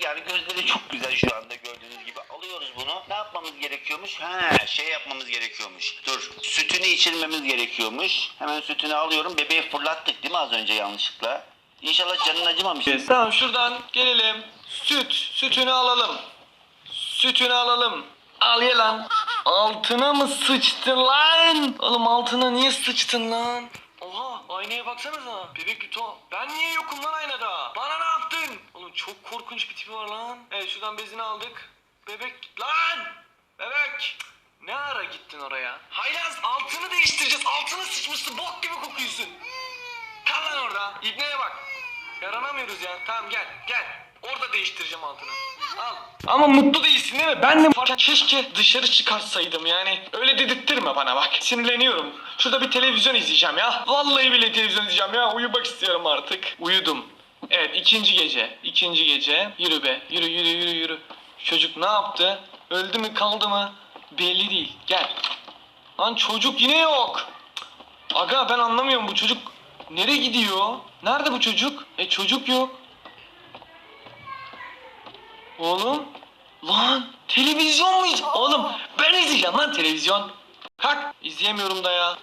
Yani gözleri çok güzel şu anda gördüğünüz gibi. Alıyoruz bunu. Ne yapmamız gerekiyormuş? Ha, şey yapmamız gerekiyormuş. Dur. Sütünü içirmemiz gerekiyormuş. Hemen sütünü alıyorum. Bebeği fırlattık değil mi az önce yanlışlıkla? İnşallah canın acımamış. Tamam şuradan gelelim. Süt. Sütünü alalım. Sütünü alalım. Al ye lan. Altına mı sıçtın lan? Oğlum altına niye sıçtın lan? Aynaya baksanıza. Bebek tuhaf. Ben niye yokum lan aynada? Bana ne yaptın? Oğlum çok korkunç bir tipi var lan. Evet şuradan bezini aldık. Bebek lan! Bebek! Ne ara gittin oraya? Haylaz altını değiştireceğiz. Altına sıçmışsın. Bok gibi kokuyorsun. Kal lan orada. İbneye bak. Yaranamıyoruz ya. Tamam gel gel. Değiştireceğim altını. Al. Ama mutlu değilsin değil mi? Ben de keşke dışarı çıkarsaydım yani. Öyle dedirttirme bana bak. Sinirleniyorum. Şurada bir televizyon izleyeceğim ya. Vallahi bile televizyon izleyeceğim ya. Uyumak istiyorum artık. Uyudum. Evet ikinci gece. İkinci gece. Yürü be. Yürü yürü yürü yürü. Çocuk ne yaptı? Öldü mü kaldı mı? Belli değil. Gel. Lan çocuk yine yok. Aga ben anlamıyorum bu çocuk nereye gidiyor? Nerede bu çocuk? E çocuk yok. Oğlum lan televizyon mu? iz- Oğlum ben izleyeceğim lan televizyon. Kalk izleyemiyorum da ya.